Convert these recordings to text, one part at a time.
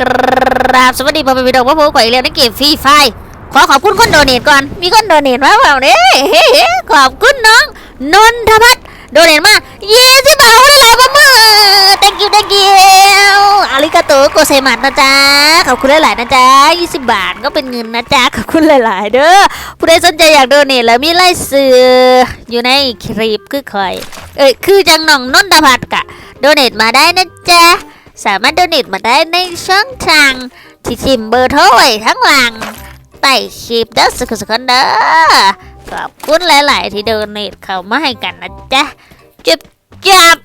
กราบสวัสดีพ่อแม่พี่น้องพ่อผมข่อยเรียนในเกมฟรีไฟขอขอบคุณคนโดเนทก่อน มีคนโดเนทมาเปล่าเนี่ยขอบคุณน้องนนทพัฒน์โดเนทมาเย้สิบ่าวอะไรบ้ามือ thank you thank you อาริกาโตโกเซมัสนะจ๊ะ ขอบคุณหลายๆนะจ๊ะ20บาทก็เป็นเงินนะจ๊ะ ขอบคุณหลาย ๆ เด้อ ผู้ใดสนใจอยากโดเนทแล้วมีไล่ซื้ออยู่ในคลิปคือข่อย เอ้ย คือจังน้องนนทพัฒน์กะ โดเนทมาได้นะจ๊ะ สามารถโดเนทมาได้ในช่องทางที่ทิมเบอร์โทรไว้ทั้งหลังใต้คลิปเด้อสักสักคนเด้อขอบคุณหลาย ๆ ที่โดเนทเข้ามาให้กันนะจ๊ะจับจับ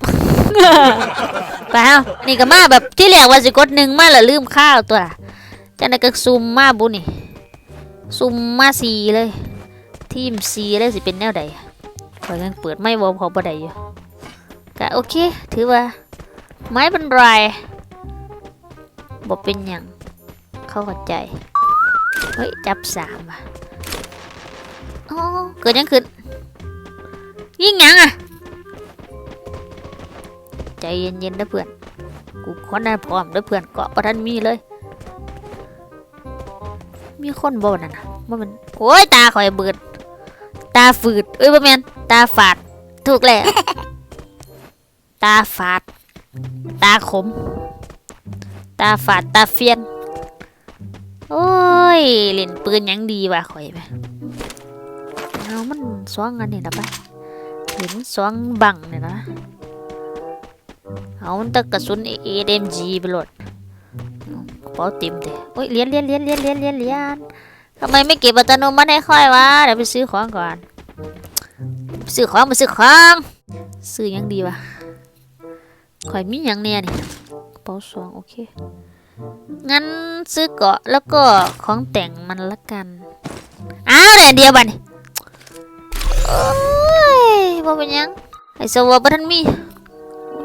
ไปเอานี่ก็มาแบบที่เรียกว่าสิกดหนึ่งมาแล้วลืมข้าวตัวละจังไดก็ซูมมาบุนี่ซูมมาสีเลยทีมสีเลยสิเป็นแนวใดขอยยังเปิดไม่วอลพอบ่ได้อยู่ก็โอเค ถือว่า ไม่เป็นไรบอกเป็นอย่าง เข้าเข้าใจ เฮ้ย จับสามว่ะอ๋อเกิดยังขึ้นยิงหยังอะ ใจเย็นๆนะเพื่อน กูขอหน้าพร้อมเด้อเพื่อนเกาะประทันมีเลย มีคนบ่นั่นนะว่ามันโอ้ยตาข่อยเบิด ตาฝืด เอ้ยบ่แม่นตาฝาด ถูกแล้ว ตาฝาด ตาขม ตาฝาดตาเฟียน โอ้ย เล่นปืนยังดีว่ะข่อยไปเอามันสองอันนี่นะไปเห็นสองบังเนี่ยนะเอามันตะกระสุน AMG ไปหลดเป๋าต็มเลยโอ้ยเหรียญเหรียญเหรียญเหรียญเหรียญเหรียญเหรียญทำไมไม่เก็บอัตโนมัติให้ค่อยวะเดี๋ยวไปซื้อของก่อนซื้อของไปซื้อของ ซื้อยังดีวะ ข่อยมีอย่างเนี่ยนี่กระเป๋าสองโอเค งั้นซื้อเกาะแล้วก็ของแต่งมันละกัน อ้าวแต่อันเดียวบันโอ้ยบ่เป็นยัง ไอ้สวอบ่ทันมี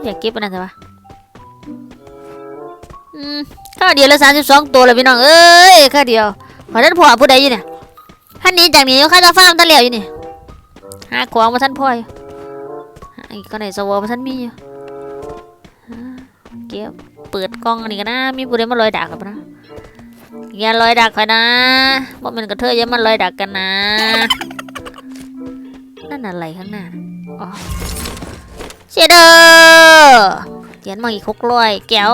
อยากเก็บอันนั้นแต่ว่าอืมข้าวเดียวละสามสิบสองตัวเลยพี่น้อง เอ้ยข้าวเดียวขอท่านพ่อผู้ใดอยู่เนี่ยท่านนี้จากนี้ข้าจะฟาร์มท่านเหลียวอยู่นี่หาของมาท่านพ่อยอีกก็ไหนสวอมาท่านมีอยู่ เก็บเปิดกล้องนนี้กันนะมีผู้ใดมาลอยดักกับนะอย่าลอยดักคอยนะว่ามันกระเทยอย่ามาลอยดักกันนะ นั่นอะไรข้างหน้าอ๋อเชเดอร์เขียนมาอีกหกร้อยแก้ว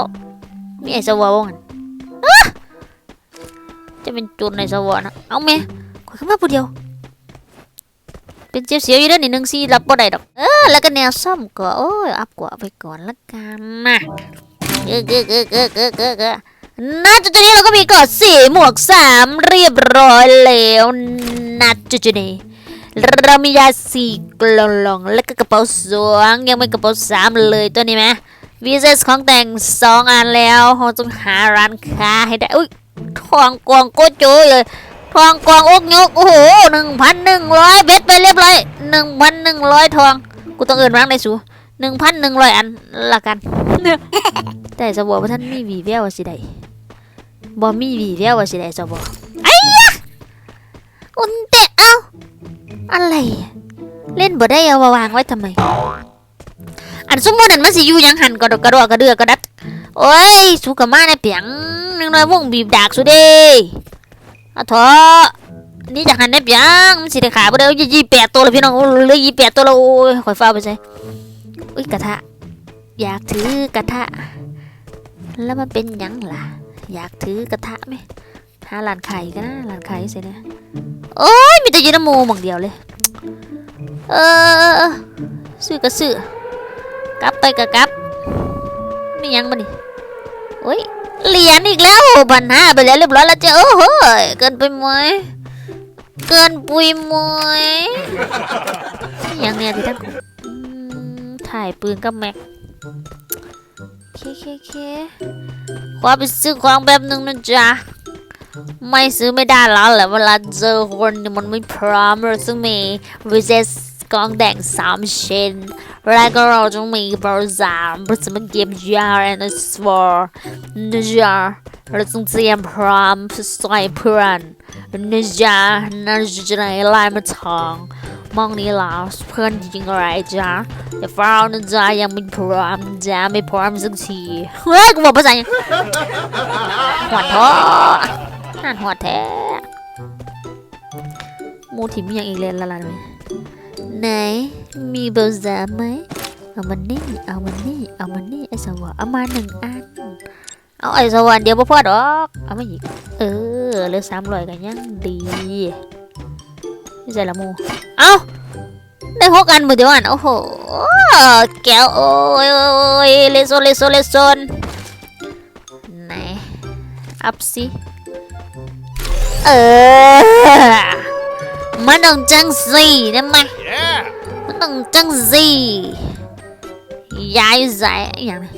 มีไอ้สวอวงันจะเป็นจุนในสวอนะเอาเมย์ขอยขึ้นมาผู้เดียว เป็นเสียวอยู่ด้อนี่หนึ่งซีรับบ่ได้ดอก เออ แล้วก็แนวซ่อมก็โอ้ยอัพกว่าไปก่อนละกันนะเกอเกอเกอเกอเกอเกอเกอณจุดนี้เราก็มีกอดสีหมวกสามเรียบร้อยแล้วณจุดนี้เรามียาสีกล่องๆแล้วก็กระเป๋าสองยังไม่กระเป๋าสามเลยตัวนี้ไหมวีเซสของแต่งสองอันแล้วเราต้องหาร้านค้าให้ได้อุ้ยทองกวางโกโจเลย ทองกวางอกยกโอ้โหหนึ่งพันหนึ่งร้อยเบ็ดไปเรียบร้อยหนึ่งพันหนึ่งร้อยทอง กูต้องเอินร้างในสูหนึ่งพันหนึ่งร้อยอันละกัน แต่สบอว่าท่านมีวีแววว่าสิได้บ่มีวีแววว่าสิได้สบอไอ้ยะอุนเตะเอาอะไร เล่นบ่ได้เอาวางไว้ทำไม อันสมมุตินั่นมันสิอยู่ยังหันกระดกกระดกกระเดือกกระดัดโอ้ยสุกะมาในเปียงนึงน้อยวงบีบดากสุเด้ อะเถอนี่จากหันในเปียงมันสิได้ขาบ่ได้ยี่แปดตัวเลยพี่น้องโอ้เหลยยี่แปดตัวแล้วโอ้ยข่อยฟ้าไปใส่อุ้ยกระทะ อยากถือกระทะ แล้วมันเป็นยังล่ะ อยากถือกระทะไหมหาร้านไขายกันนะร้านไขายเสร็จแล้วโอ้ยมีแต่ยูนำมูหมองเดียวเลย เออซื้อก็ซื้อกลับไปก็กลับไม่ยังมานี่โอ้ย เหรียญอีกแล้วพันห้าไปแล้วเรียบร้อยแล้วเจ้ะโอ้โหเกินไปไหมเกินปุยไหมอิหยังเนี่ยที่ท่านอืมถ่ายปืนกับแม็กเคเคเคขอไปซื้อของแบบหนึ่งนะจ๊ะ ไม่ซื้อไม่ได้แล้วแหละเวลาเจอคนเนี่ยมันไม่พร้อมเราต้องมี reset กองแดงสามชิ้นแล้วก็เราต้องมีเบอร์สามเพื่อจะมาเก็บยา and sword นะจ๊ะเราต้องเตรียมพร้อมเพื่อใส่เพื่อนนะจ๊ะนั่นจะได้ลายมาทองมองนี่แล้วเพื่อนยิงอะไรจ๊ะอย่ฟ้าวนะจ๊ะยังไม่พร้อมจ๊ะไม่พร้อมสักทีเฮ้ยกูบอกภาษาอังกฤษหอดท้อห่านหอดแท้หมูถิ่มอย่างอีกเลนละล่ะไหม ไหน มีเบลซาไหมเอามันนี่ เอามันนี่ เอามันนี่ไอ้สวะเอามาหนึ่งอัน เอาไอ้สวะเดียวบ่พอดอก เอามาอีก เออเหลือสามร้อยกันยังดีนี่ใส่ละมู เอาได้หกอันหมือเดียวอัน โอ้โห แก้วโอ้ยโอ้ยเลโซเลโซเลโซนไหน อัพสิ เออ มันต้องจังสิได้ไหม Yeah. มันต้องจังสิยายสายอย่างนี้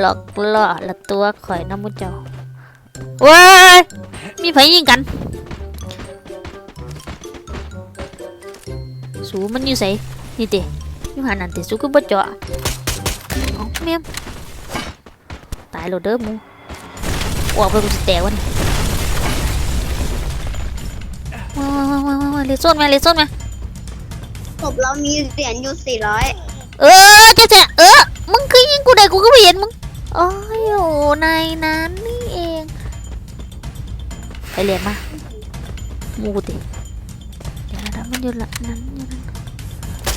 หลอกล่อละตัวข่อยน้ำมุเจ้าว้ยมีไผยิงกัน สูมันอยู่ไสนี่เตะอยู่หันนั่นเตะสูคือบ่เจาะเอาเมียมตายโลดเด้อมูออกไปกูสิแตกวะนี่ว้าวว้าวว้าวว้าวเลโซนมาเลโซนมา ศพเรามีเหรียญอยู่สี่ร้อยเออจ๊เจ๊เออมึงคือยิงกูได้กูก็ไม่เห็นมึงโอ้ยโอ้ในนั้นนี่เองไปเรียนมามูติเดี๋ยวนะมันอยู่ละนั้นอยู่นั้น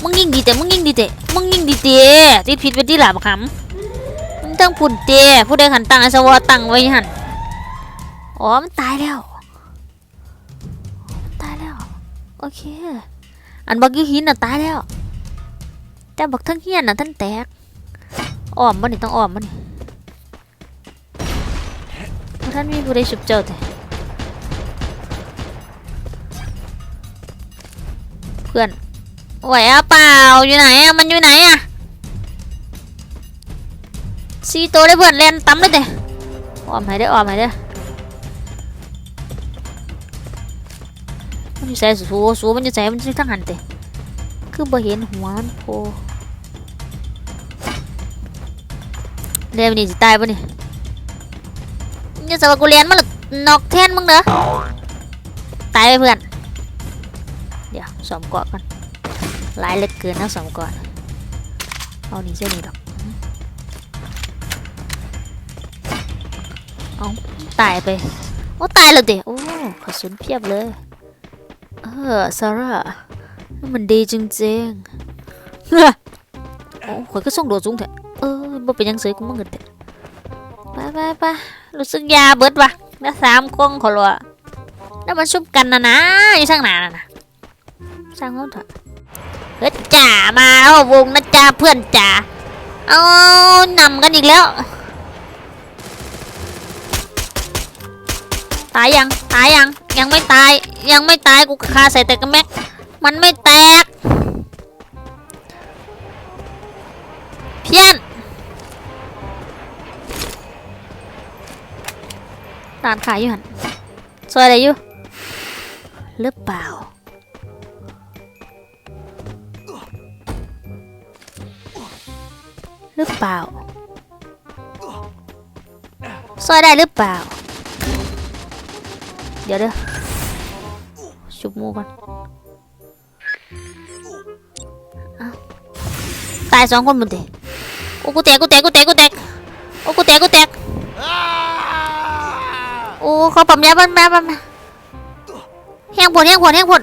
มึงยิงดีแต่มึงยิงดีแต่มึงยิงดีแต่ติดผิดไปที่หลาบคำมึงต้องพุ่นเตะผู้ใดหันตังไอสวอตังไว้หันอ๋อมันตายแล้วตายแล้วโอเค อันบักยูหินน่ะตายแล้ว แต่บักทั้งเฮียนน่ะท่านแตกอ้อมมันนี่ต้องอ้อมมันนี่ท่านมีผู้ใดฉุบเจ้าแต่เพื่อนไหวอะเปล่าอยู่ไหนอะมันอยู่ไหนอะซีโตวได้เพื่อนเล่นตั้มเลยเด้อ้อมให้ได้ออ้อมให้ได้ มันอยู่ใส่สูสูมันอยู่ใส่มันอยู่ทั้งหันเตะคือบ่เห็นหัวมันโผล่เรียนนี่สิตายปะนี่อย่สว่ากูเรียนมาหรอนอกแทนมึงเด้อตายไปเพื่อน เดี๋ยวสอมเกาะกันหลายเล็กเกินนะสอมเกาะเอานี่เส้นนี้ดอกเอาตายไปโอ้ตายแล้วเด็โอ้กระสุนเพียบเลย เออซาร่ามันดีจริงๆเฮ้อโอ้ข่อยก็ส่งโดดสูงแท้เออบ่เป็นยังเสยกูมาเงินแท้ไปไปไปรู้สึกยาเบิดว่ะแล้วสามกล้องขอรัวแล้วมันชุบกันนะนะอยู่ข้างหนาน่ะนะสร้างเขาเถอะเฮ้ยจ่ามาแล้ววงนะจ่าเพื่อนจ่าเอานำกันอีกแล้ว ตายยัง ตายยัง ยังไม่ตาย ยังไม่ตายกูคาใส่แต่กระแม็ก มันไม่แตก เพี้ยนร้านขายอยู่หันซอยอะไรอยู่หรือเปล่า หรือเปล่าซอยได้หรือเปล่า เดี๋ยวเด้อชุบหมูก่อนตายสองคนบนเตะโอ้กูแตกกูแตกกูแตกกูแตกโอ้กูแตกกูแตก Ah! โอ้เขาปั๊มยาปั๊มยาปั๊มยาแห้งผลแห้งผลแห้งผล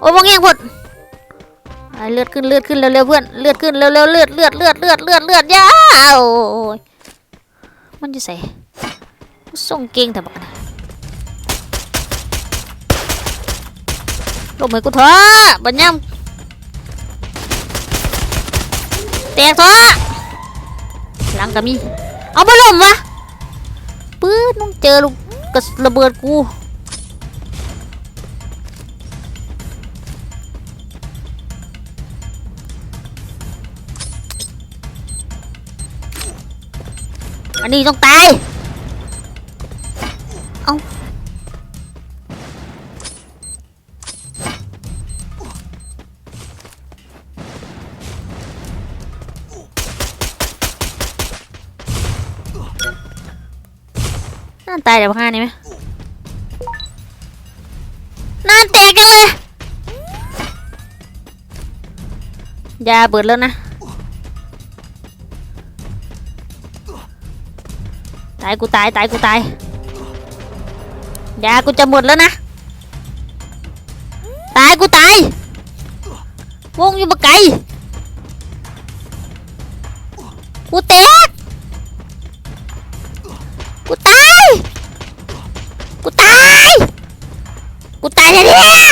โอ้บังแห้งผลไอ้เลือดขึ้นเลือดขึ้นเร็วๆเพื่อนเลือดขึ้นเร็วๆเลือดเลือดเลือดเลือดเลือดเลือดยาโอ้ยมันจะใส่ ส่งเก่งแต่บอกนะลงมือกูเถอะบัญญัมแตกท้อหลังก็มี เอาไปลมวะปื้ดมึงเจอลูกกระระเบิดกูอันนี้ต้องตาย เอาน่าตายเดี๋ยวข้านี่ไหมน่าแตกกันเลยยาเบิดแล้วนะ ตายกูตายตายกูตาย ยากูจะหมดแล้วนะ ตายกูตายวงอยู่บะไกลกูแตก กูตาย กูตาย กูตายแล้วเนี่ย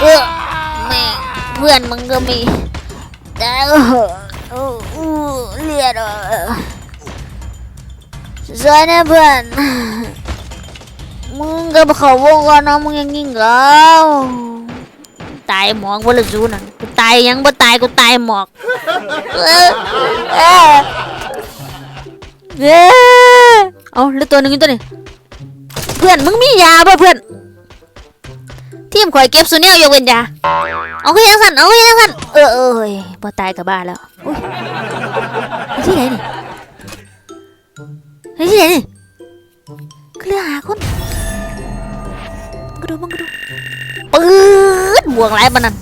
เออแม่งเพื่อนมึงก็มีแต่เอเออเออเลือดเออสวยนะเพื่อน มึงก็มาเข้าวงก่อนนะมึงยังยิงเราตายหมอกบนละซูนั่นกูตายยังบ่ตายกูตายหมอกเออเออเออเอาเลือตัวหนึงอยู่ตัวนี้เพื่อนมึงมียาป่ะเพื่อนทีมข่อยเก็บสุเนี่ยยกเว้นยาเอาก็ยังสั่นเอาก็ยังสั่นเออเอ้ยบ่ตายกับบ้าแล้วอุ้ยไปที่ไหนนี่ไปที่ไหนนี่ก็เรือหาคน กระดูมังกระดูปื๊ดบวกไรบ้านั่น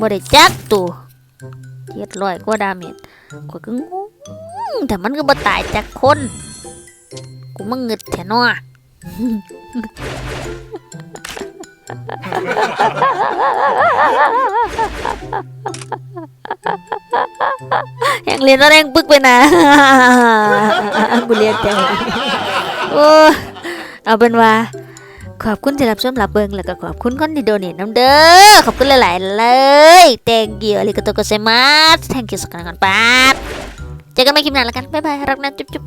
บ่ได้จักตัวเจ็ดร้อยกว่าดาเมจกว่าก็งงแต่มันก็บ่ตายจากคน กูมึงเงึดแถนอยังเรียนแล้วแรงปึกไปนะ กูเรียนแต่ โอ้เอาเป็นว่า ขอบคุณที่รับชมรับเบิงแล้วก็ขอบคุณคนที่โดเนทน้ำเด้อขอบคุณหลาย ๆ เลย thank you อาริกาโตโกเซมัส thank you สักการกันปาดเจอกันใหม่คลิปหน้าแล้วกัน บ๊ายบาย รักนะ จุ๊บจุ๊บ